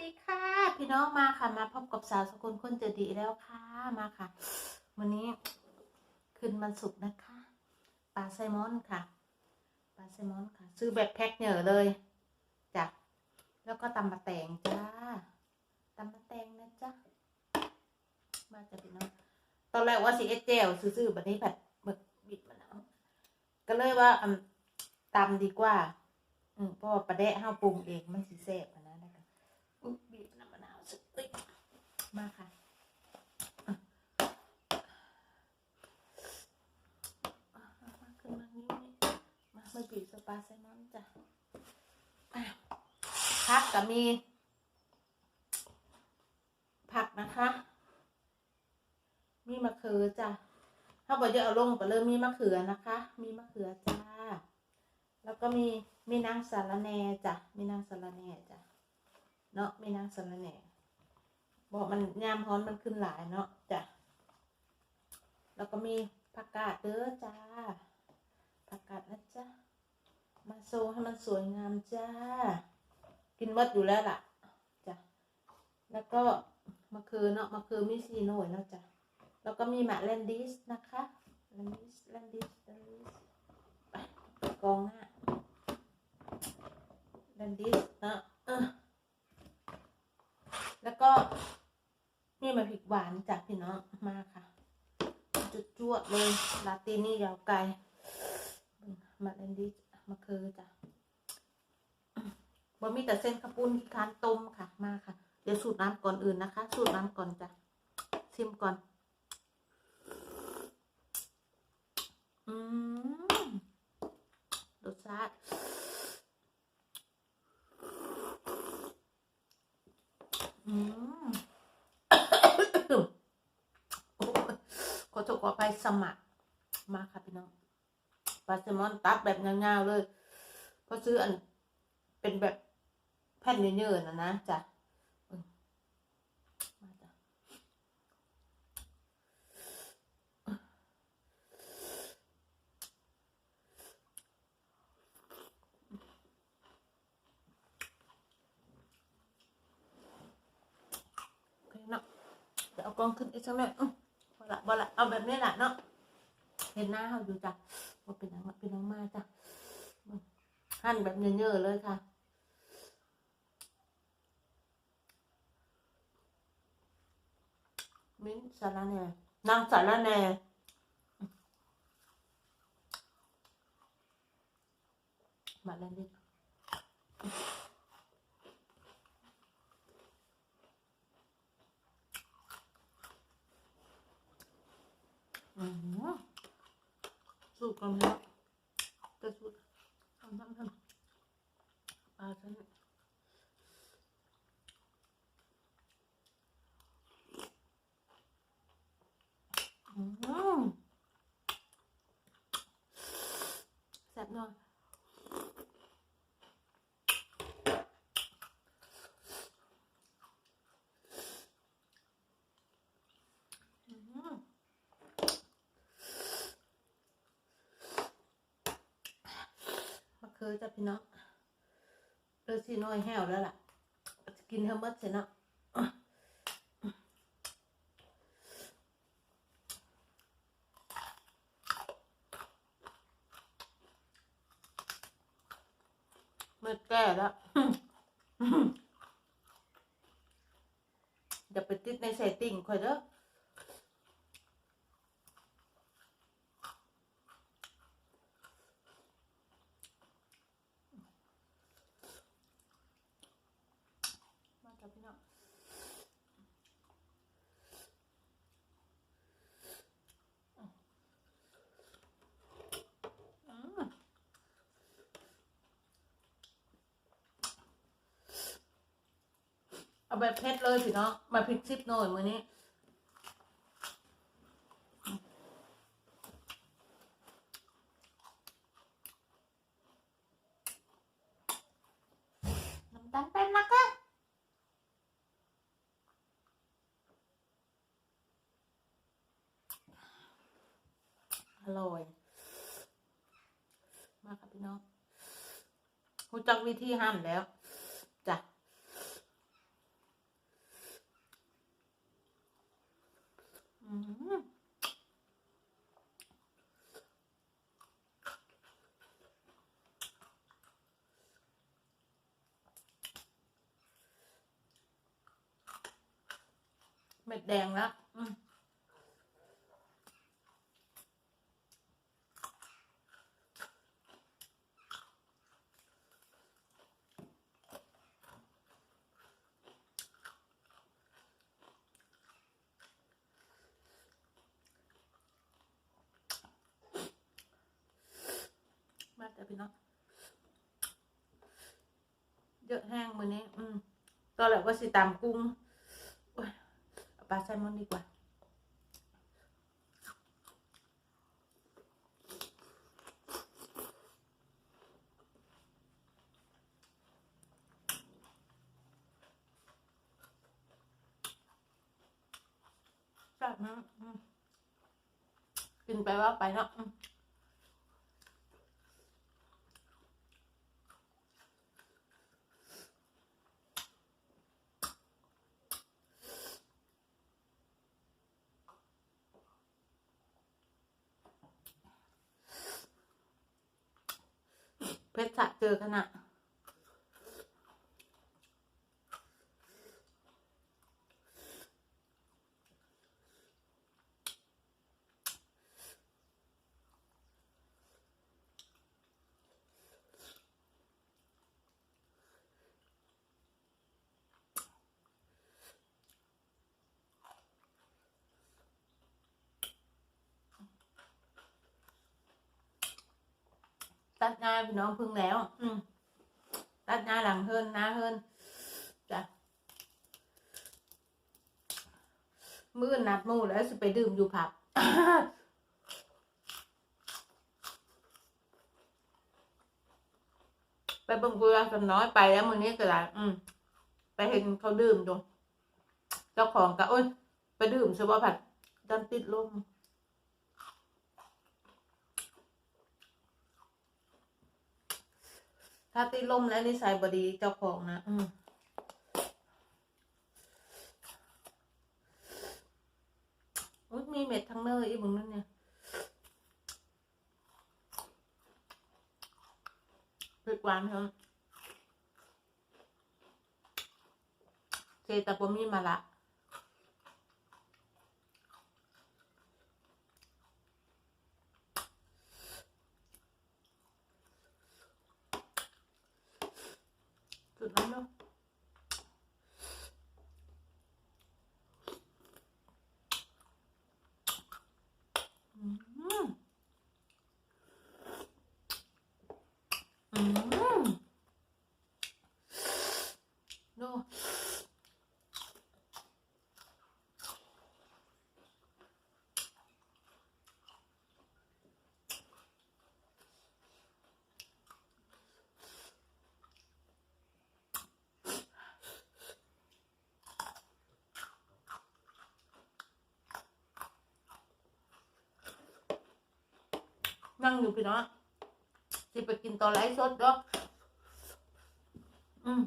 ดีค่ะ พี่น้องมาค่ะ มาพบกับสาวสกุลคนเจดีแล้วค่ะมาค่ะ วันนี้คืนวันศุกร์นะคะปลาไซมอนค่ะปลาไซมอนค่ะ ซื้อแบบแพ็คเหนอเลยจ้ะแล้วก็ตำมะแตงจ้าตำมะแตงนะจ๊ะมาจ้ะพี่น้องตอนแรกว่าสิเอเจลซื้อๆแบบนี้แบบเบิกบิดมันเอาก็เลยว่าตำดีกว่า อืมเพราะว่าประเดะห้าปรุงเองมันสีแซ่บอะนะนะคะอุ๊ยบีบน้ำมะนาวสักติ๊กมาค่ะอะอะมามาขึ้นมานี่นี่มา มาบีบสปาไซมอนจ้ะผักก็มี ผักนะคะ มีมะเขือจ้ะถ้าบอกจะเอาลงไปเลยมีมะเขือนะคะ มีมะเขือจ้า แล้วก็มีมีนางสารแหนจ้ะมีนางสารแหนจ้ะเนาะมีนางสารแหนบอกมันยามฮ้อนมันขึ้นหลายเนาะจ้ะแล้วก็มีผักกาดเด้อจ้าผักกาดนะจ๊ะ มาโซให้มันสวยงามจ้า กินวัดอยู่แล้วล่ะจ้ะแล้วก็มะเขือเนาะมะเขือมีสีหน่วยเนาะจ้ะแล้วก็มีหมะแลนดิสนะคะแลนดิสแลนดิสแลนดิสไปกองหน้าดันดิสนะเออแล้วก็นี่มาพริกหวานจากพี่น้องมาค่ะ จุดจวดเลยลาตินี่ยาวไกลมาดันดิส มาคือจ้ะบะมีแต่เส้นข้าวปุ้นที่คานต้มค่ะ มาค่ะ เดี๋ยวสูตรน้ำก่อนอื่นนะคะ สูตรน้ำก่อนจ้ะชิมก่อน อืมรสชาติอืมโอ้ยขอโทษขออภัยสมัครมาค่ะพี่น้อง ปลาแซลมอนตัดแบบยาวๆเลยก็ซื้ออันเป็นแบบแผ่นเยอๆนะนะจ้ะเนาะเดี๋ยวเอากล้องขึ้นอีกสักหน่อยอื้อบ่ละบ่ละเอาแบบนี้แหละเนาะ เห็นหน้าเขาอยู่จ้ะว่าเป็นน้องเป็นน้องมาจ้ะอืมหั่นแบบเยอะๆเลยค่ะมิ้นสาระแหน่นางสาระแหน่มาแล้วดิอืมสูตรกันแล้วแต่สูตรทำทำทำปลาฉันอืมแซ่บหน่อยอืม มะ เขือจ้ะพี่น้องเออสีน้อยแห้วแล้วล่ะกินเทอมดเสร็จนะเมื่อแก่แล้วอย่าไปติดในเซตติ้งคอยเด้อ มาจ้ะพี่น้องอืมเอา แบบเผ็ดเลยพี่น้องมาพริกซิปหน่อยมือนี้น้ำตาลเป็นนะคะอร่อย มากค่ะพี่น้องรู้จักวิธีห้ามแล้วจ้ะ อืม เม็ดแดงแล้ว อืมมาแต่พี่น้องเยอะแห้งมือนี้ อืมตอนแรกว่าสิตามกุ้งปลาแซลมอนดีกว่าจากนั้นอืมกินไปว่าไปเนาะ เพชรสะเจอขนาด ตัดหน้าพี่น้องพึ่งแล้ว อืมตัดหน้าหลังเฮินหน้าเฮินจ้ะมื้อนัดมูแล้วสิไปดื่มอยู่ผับไปเบิ่งเรือกันน้อยไปแล้วมือนี้ก็ได้อืม ไปเห็นเขาดื่มดูเจ้าของก็โอ้ยไปดื่มซะว่าผัดดันติดลม ถ้าติดลมแล้วนิสัยบดีเจ้าของนะ อืมอุ๊ยมีเม็ดทั้งเนยอีกมึงนั่นเนี่ยเผ็ดหวานครับเจแตะปมีมาละ จุดนั้นเนาะอืมอืมดู นั่งอยู่พี่น้องสิไปกินตอนไลฟ์สดเด้ออืม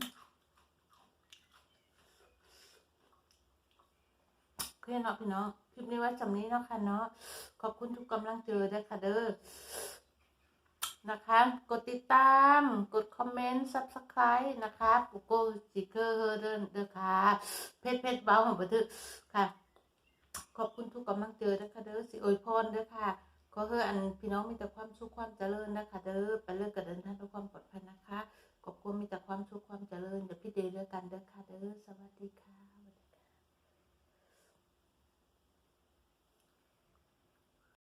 โอเคเนาะพี่น้องคลิปนี้ไว้สำนี้เนาะค่ะเนาะขอบคุณทุกกำลังเจอด้วยค่ะเด้อนะคะ กดติดตาม กดคอมเมนต์ subscribe นะคะปุโกจิเกอร์เฮเดนเด้อค่ะ เพชรเพชรเบาของบันทึกค่ะ ขอบคุณทุกกำลังเจอด้วยค่ะเด้อสิอวยพรเด้อค่ะ ก็คืออันพี่น้องมีแต่ความสุขความเจริญนะคะเด้อไปเลิกกับเดินทางด้วยความปลอดภัยนะคะขอบคุณมีแต่ความสุขความเจริญเดี๋ยวพี่เดย์ด้วยกันเด้อค่ะเด้อสวัสดีค่ะ